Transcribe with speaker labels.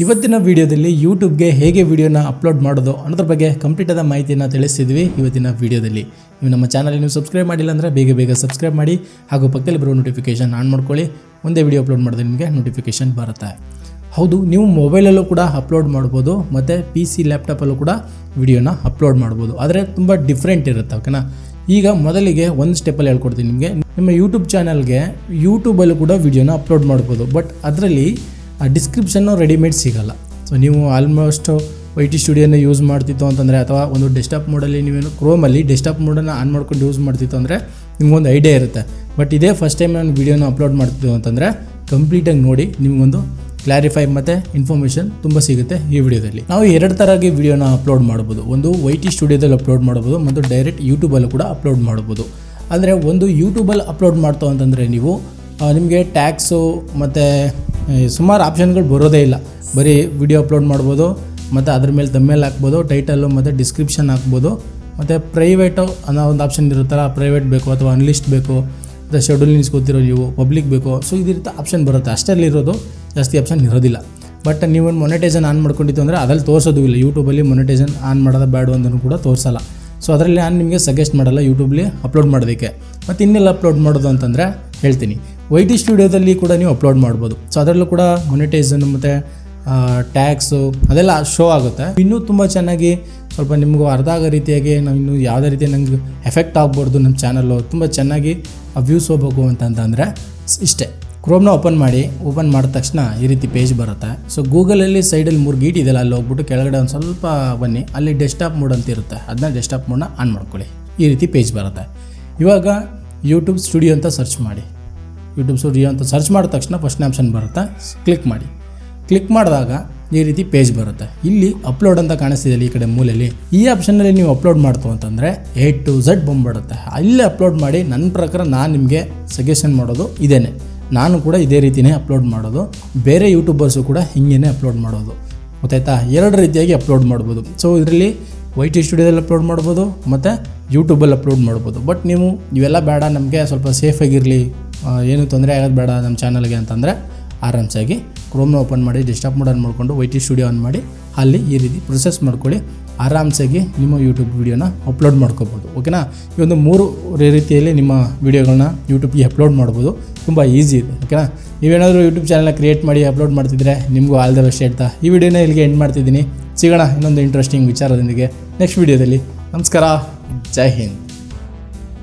Speaker 1: ಇವತ್ತಿನ ವಿಡಿಯೋದಲ್ಲಿ ಯೂಟ್ಯೂಬ್ಗೆ ಹೇಗೆ ವಿಡಿಯೋನ ಅಪ್ಲೋಡ್ ಮಾಡೋದು ಅನ್ನೋದ್ರ ಬಗ್ಗೆ ಕಂಪ್ಲೀಟ್ ಆದ ಮಾಹಿತಿಯನ್ನು ತಿಳಿಸಿದ್ವಿ ಇವತ್ತಿನ ವಿಡಿಯೋದಲ್ಲಿ. ನೀವು ನಮ್ಮ ಚಾನಲ್ ನೀವು ಸಬ್ಸ್ಕ್ರೈಬ್ ಮಾಡಿಲ್ಲ ಅಂದರೆ ಬೇಗ ಬೇಗ ಸಬ್ಸ್ಕ್ರೈಬ್ ಮಾಡಿ ಹಾಗೂ ಪಕ್ಕದಲ್ಲಿ ಬರೋ ನೋಟಿಫಿಕೇಷನ್ ಆನ್ ಮಾಡ್ಕೊಳ್ಳಿ. ಒಂದೇ ವಿಡಿಯೋ ಅಪ್ಲೋಡ್ ಮಾಡಿದ್ರೆ ನಿಮಗೆ ನೋಟಿಫಿಕೇಷನ್ ಬರುತ್ತೆ. ಹೌದು, ನೀವು ಮೊಬೈಲಲ್ಲೂ ಕೂಡ ಅಪ್ಲೋಡ್ ಮಾಡ್ಬೋದು, ಮತ್ತು ಪಿ ಸಿ ಲ್ಯಾಪ್ಟಾಪಲ್ಲೂ ಕೂಡ ವಿಡಿಯೋನ ಅಪ್ಲೋಡ್ ಮಾಡ್ಬೋದು. ಆದರೆ ತುಂಬ ಡಿಫ್ರೆಂಟ್ ಇರುತ್ತೆ ಓಕೆನಾ ಈಗ ಮೊದಲಿಗೆ ಒಂದು ಸ್ಟೆಪ್ಪಲ್ಲಿ ಹೇಳ್ಕೊಡ್ತೀನಿ ನಿಮಗೆ. ನಿಮ್ಮ ಯೂಟ್ಯೂಬ್ ಚಾನಲ್ಗೆ ಯೂಟ್ಯೂಬಲ್ಲೂ ಕೂಡ ವಿಡಿಯೋನ ಅಪ್ಲೋಡ್ ಮಾಡ್ಬೋದು. ಬಟ್ ಅದರಲ್ಲಿ ಡಿಸ್ಕ್ರಿಪ್ಷನ್ನು ರೆಡಿಮೇಡ್ ಸಿಗೋಲ್ಲ. ಸೊ ನೀವು ಆಲ್ಮೋಸ್ಟ್ ವೈ ಟಿ ಸ್ಟುಡಿಯೋನ ಯೂಸ್ ಮಾಡ್ತಿತ್ತು ಅಂತಂದರೆ ಅಥವಾ ಒಂದು ಡೆಸ್ಕ್ಟಾಪ್ ಮೋಡಲ್ಲಿ ನೀವೇನು ಕ್ರೋಮಲ್ಲಿ ಡೆಸ್ಕ್ಟಾಪ್ ಮೋಡನ್ನು ಆನ್ ಮಾಡ್ಕೊಂಡು ಯೂಸ್ ಮಾಡ್ತಿತ್ತು ಅಂದರೆ ನಿಮಗೊಂದು ಐಡಿಯಾ ಇರುತ್ತೆ. ಬಟ್ ಇದೇ ಫಸ್ಟ್ ಟೈಮ್ ನಾನು ವೀಡಿಯೋನ ಅಪ್ಲೋಡ್ ಮಾಡ್ತಿದ್ದು ಅಂತಂದರೆ ಕಂಪ್ಲೀಟಾಗಿ ನೋಡಿ ನಿಮಗೊಂದು ಕ್ಲಾರಿಫೈ ಮತ್ತು ಇನ್ಫಾರ್ಮೇಷನ್ ತುಂಬ ಸಿಗುತ್ತೆ ಈ ವಿಡಿಯೋದಲ್ಲಿ. ನಾವು ಎರಡು ಥರಾಗಿ ವಿಡಿಯೋನ ಅಪ್ಲೋಡ್ ಮಾಡ್ಬೋದು. ಒಂದು ವೈ ಟಿ ಸ್ಟುಡಿಯೋದಲ್ಲಿ ಅಪ್ಲೋಡ್ ಮಾಡ್ಬೋದು ಮತ್ತು ಡೈರೆಕ್ಟ್ ಯೂಟ್ಯೂಬಲ್ಲೂ ಕೂಡ ಅಪ್ಲೋಡ್ ಮಾಡ್ಬೋದು. ಅಂದರೆ ಒಂದು ಯೂಟ್ಯೂಬಲ್ಲಿ ಅಪ್ಲೋಡ್ ಮಾಡ್ತು ಅಂತಂದರೆ ನೀವು ಆ, ನಿಮಗೆ ಟ್ಯಾಕ್ಸು ಮತ್ತು ಸುಮಾರು ಆಪ್ಷನ್ಗಳು ಬರೋದೇ ಇಲ್ಲ. ಬರೀ ವಿಡಿಯೋ ಅಪ್ಲೋಡ್ ಮಾಡ್ಬೋದು, ಮತ್ತು ಅದ್ರ ಮೇಲೆ ತಮ್ಮೇಲೆ ಹಾಕ್ಬೋದು ಟೈಟಲ್ಲು ಮತ್ತು ಡಿಸ್ಕ್ರಿಪ್ಷನ್ ಹಾಕ್ಬೋದು, ಮತ್ತು ಪ್ರೈವೇಟು ಅನ್ನೋ ಒಂದು ಆಪ್ಷನ್ ಇರುತ್ತಲ್ಲ ಪ್ರೈವೇಟ್ ಬೇಕು ಅಥವಾ ಅನ್ಲಿಸ್ಟ್ ಬೇಕು, ಮತ್ತು ಶೆಡ್ಯೂಲ್ ನಿಲ್ಸ್ಕೊತಿರೋ ನೀವು ಪಬ್ಲಿಕ್ ಬೇಕು ಸೊ ಇದೇ ರೀತಿ ಆಪ್ಷನ್ ಬರುತ್ತೆ. ಅಷ್ಟರಲ್ಲಿ ಇರೋದು, ಜಾಸ್ತಿ ಆಪ್ಷನ್ ಇರೋದಿಲ್ಲ. ಬಟ್ ನೀವು ಮೊನಿಟೈಸನ್ ಆನ್ ಮಾಡ್ಕೊಂಡಿತ್ತು ಅಂದರೆ ಅದ್ರಲ್ಲಿ ತೋರಿಸೋದು ಇಲ್ಲ. ಯೂಟ್ಯೂಬಲ್ಲಿ ಮೊನಿಟೈಸನ್ ಆನ್ ಮಾಡೋದು ಬ್ಯಾಡ್ ಅಂದ್ರೂ ಕೂಡ ತೋರಿಸಲ್ಲ. ಸೊ ಅದರಲ್ಲಿ ನಾನು ನಿಮಗೆ ಸಜೆಸ್ಟ್ ಮಾಡಲ್ಲ ಯೂಟ್ಯೂಬ್ಲಿ ಅಪ್ಲೋಡ್ ಮಾಡೋದಕ್ಕೆ. ಮತ್ತು ಇನ್ನೆಲ್ಲ ಅಪ್ಲೋಡ್ ಮಾಡೋದು ಅಂತಂದರೆ ಹೇಳ್ತೀನಿ. ವೈ ಟಿ ಸ್ಟುಡಿಯೋದಲ್ಲಿ ಕೂಡ ನೀವು ಅಪ್ಲೋಡ್ ಮಾಡ್ಬೋದು. ಸೊ ಅದರಲ್ಲೂ ಕೂಡ ಮೊನಿಟೈಸನ್ ಮತ್ತು ಟ್ಯಾಕ್ಸು ಅದೆಲ್ಲ ಶೋ ಆಗುತ್ತೆ. ಇನ್ನೂ ತುಂಬ ಚೆನ್ನಾಗಿ ಸ್ವಲ್ಪ ನಿಮಗೂ ಅರ್ಧ ಆಗೋ ರೀತಿಯಾಗಿ ನಾವು ಇನ್ನೂ ಯಾವುದೇ ರೀತಿ ನಂಗೆ ಎಫೆಕ್ಟ್ ಆಗ್ಬಾರ್ದು ನಮ್ಮ ಚಾನಲ್ಲು ತುಂಬ ಚೆನ್ನಾಗಿ ವ್ಯೂಸ್ ಹೋಗ್ಬೇಕು ಅಂತಂತಂದರೆ ಇಷ್ಟೇ. ಕ್ರೋಮ್ನ ಓಪನ್ ಮಾಡಿ ಓಪನ್ ಮಾಡಿದ ತಕ್ಷಣ ಈ ರೀತಿ ಪೇಜ್ ಬರುತ್ತೆ. ಸೊ ಗೂಗಲಲ್ಲಿ ಸೈಡಲ್ಲಿ ಮೂರು ಗೀಟ್ ಇದೆಯಲ್ಲ, ಅಲ್ಲಿ ಹೋಗ್ಬಿಟ್ಟು ಕೆಳಗಡೆ ಒಂದು ಸ್ವಲ್ಪ ಬನ್ನಿ. ಅಲ್ಲಿ ಡೆಸ್ಟಾಪ್ ಮೋಡ್ ಅಂತ ಇರುತ್ತೆ. ಅದನ್ನ ಡೆಸ್ಟಾಪ್ ಮೋಡ್ನ ಆನ್ ಮಾಡ್ಕೊಳ್ಳಿ. ಈ ರೀತಿ ಪೇಜ್ ಬರುತ್ತೆ. ಇವಾಗ ಯೂಟ್ಯೂಬ್ ಸ್ಟುಡಿಯೋ ಅಂತ ಸರ್ಚ್ ಮಾಡಿ. ಯೂಟ್ಯೂಬ್ ಸ್ಟುಡಿಯೋ ಅಂತ ಸರ್ಚ್ ಮಾಡಿದ ತಕ್ಷಣ ಫಸ್ಟ್ ಆಪ್ಷನ್ ಬರುತ್ತೆ ಕ್ಲಿಕ್ ಮಾಡಿ. ಕ್ಲಿಕ್ ಮಾಡಿದಾಗ ಈ ರೀತಿ ಪೇಜ್ ಬರುತ್ತೆ. ಇಲ್ಲಿ ಅಪ್ಲೋಡ್ ಅಂತ ಕಾಣಿಸ್ತಿದೆ ಈ ಕಡೆ ಮೂಲೆಯಲ್ಲಿ. ಈ ಆಪ್ಷನಲ್ಲಿ ನೀವು ಅಪ್ಲೋಡ್ ಮಾಡ್ತು ಅಂತಂದರೆ ಎ ಟು ಝಡ್ ಬಂದ್ಬಿಡುತ್ತೆ. ಅಲ್ಲೇ ಅಪ್ಲೋಡ್ ಮಾಡಿ ನನ್ನ ಪ್ರಕಾರ ನಾನು ನಿಮಗೆ ಸಜೆಷನ್ ಮಾಡೋದು ಇದೇನೆ. ನಾನು ಕೂಡ ಇದೇ ರೀತಿಯೇ ಅಪ್ಲೋಡ್ ಮಾಡೋದು. ಬೇರೆ ಯೂಟ್ಯೂಬರ್ಸು ಕೂಡ ಹಿಂಗೇ ಅಪ್ಲೋಡ್ ಮಾಡೋದು. ಗೊತ್ತಾಯ್ತಾ? ಎರಡು ರೀತಿಯಾಗಿ ಅಪ್ಲೋಡ್ ಮಾಡ್ಬೋದು. ಸೊ ಇದರಲ್ಲಿ ವೈ ಟಿ ಸ್ಟುಡಿಯೋದಲ್ಲಿ ಅಪ್ಲೋಡ್ ಮಾಡ್ಬೋದು, ಮತ್ತು ಯೂಟ್ಯೂಬಲ್ಲಿ ಅಪ್ಲೋಡ್ ಮಾಡ್ಬೋದು. ಬಟ್ ನೀವು ಇವೆಲ್ಲ ಬೇಡ, ನಮಗೆ ಸ್ವಲ್ಪ ಸೇಫಾಗಿರಲಿ ಏನು ತೊಂದರೆ ಆಗೋದು ಬೇಡ ನಮ್ಮ ಚಾನಲ್ಗೆ ಅಂತಂದರೆ ಆರಾಮ್ಸಾಗಿ ಕ್ರೋಮ್ನ ಓಪನ್ ಮಾಡಿ ಡಿಸ್ಟಾಪ್ ಆನ್ ಮಾಡಿಕೊಂಡು ವೈ ಟಿ ಸ್ಟುಡಿಯೋ ಆನ್ ಮಾಡಿ, ಅಲ್ಲಿ ಈ ರೀತಿ ಪ್ರೊಸೆಸ್ ಮಾಡ್ಕೊಳ್ಳಿ. ಆರಾಮ್ಸಾಗಿ ನಿಮ್ಮ ಯೂಟ್ಯೂಬ್ ವೀಡಿಯೋನ ಅಪ್ಲೋಡ್ ಮಾಡ್ಕೋಬೋದು. ಓಕೆನಾ ಈ ಒಂದು ಮೂರು ರೀತಿಯಲ್ಲಿ ನಿಮ್ಮ ವೀಡಿಯೋಗಳನ್ನ ಯೂಟ್ಯೂಬ್ಗೆ ಅಪ್ಲೋಡ್ ಮಾಡ್ಬೋದು. ತುಂಬ ಈಸಿ ಇದೆ. ಓಕೆನಾ ನೀವೇನಾದರೂ ಯೂಟ್ಯೂಬ್ ಚಾನಲ್ನ ಕ್ರಿಯೇಟ್ ಮಾಡಿ ಅಪ್ಲೋಡ್ ಮಾಡ್ತಿದ್ರೆ ನಿಮಗೂ ಆಲ್ ದ ಬೆಸ್ಟ್ ಹೇಳ್ತಾ. ಈ ವಿಡಿಯೋನ ಇಲ್ಲಿಗೆ ಎಂಡ್ ಮಾಡ್ತಿದ್ದೀನಿ. ಸಿಗೋಣ ಇನ್ನೊಂದು ಇಂಟ್ರೆಸ್ಟಿಂಗ್ ವಿಚಾರದೊಂದಿಗೆ ನೆಕ್ಸ್ಟ್ ವೀಡಿಯೋದಲ್ಲಿ ನಮಸ್ಕಾರ. ಜೈ ಹಿಂದ್.